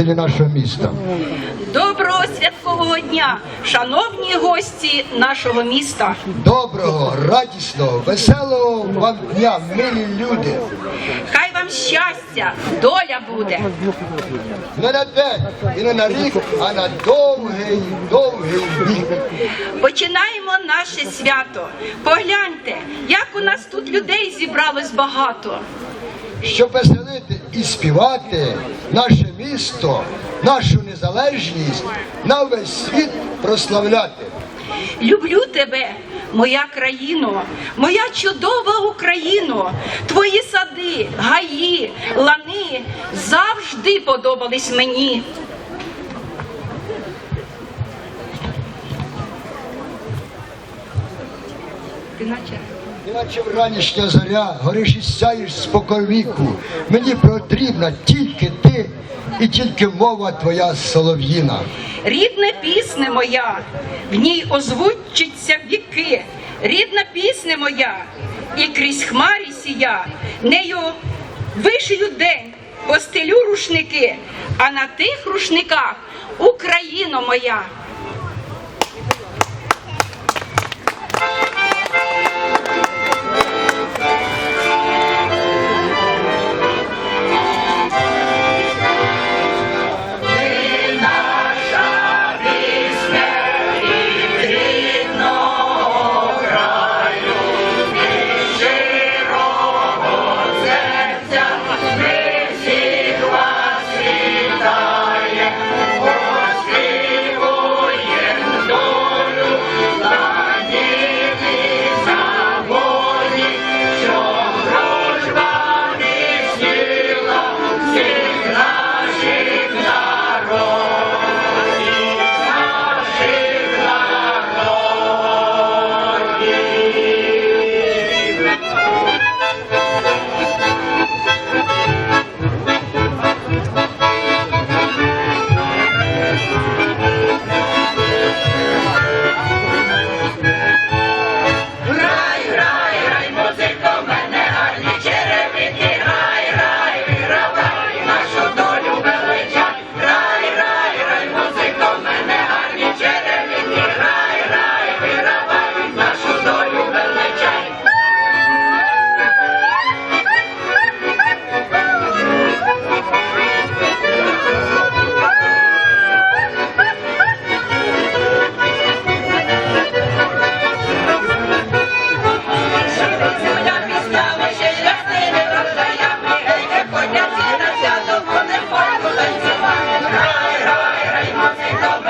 жителі нашого міста. Доброго святкового дня, шановні гості нашого міста. Доброго, радісного, веселого вам дня, милі люди. Хай вам щастя, доля буде. Не на день і не на рік, а на довгий, довгий вік. Починаємо наше свято. Погляньте, як у нас тут людей зібралось багато. Щоб веселити і співати наше місто, нашу незалежність на весь світ прославляти. Люблю тебе, моя країно, моя чудова Україно. Твої сади, гаї, лани завжди подобались мені. Ти наче? Іначе вранішня зоря, гориш і сяєш споконвіку. Мені потрібна тільки ти і тільки мова твоя солов'їна. Рідна пісня моя, в ній озвучаться віки. Рідна пісня моя, і крізь хмарі сія, нею вишию день, постелю рушники, а на тих рушниках Україна моя. Hey, hey, hey!